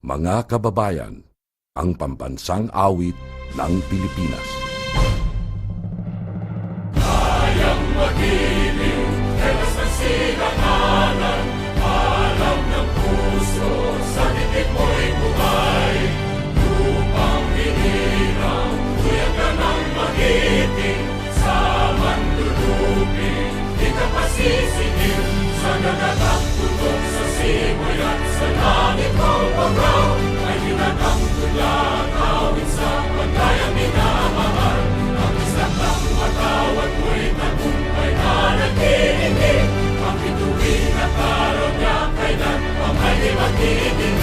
Mga kababayan, ang pambansang awit ng Pilipinas. Give me.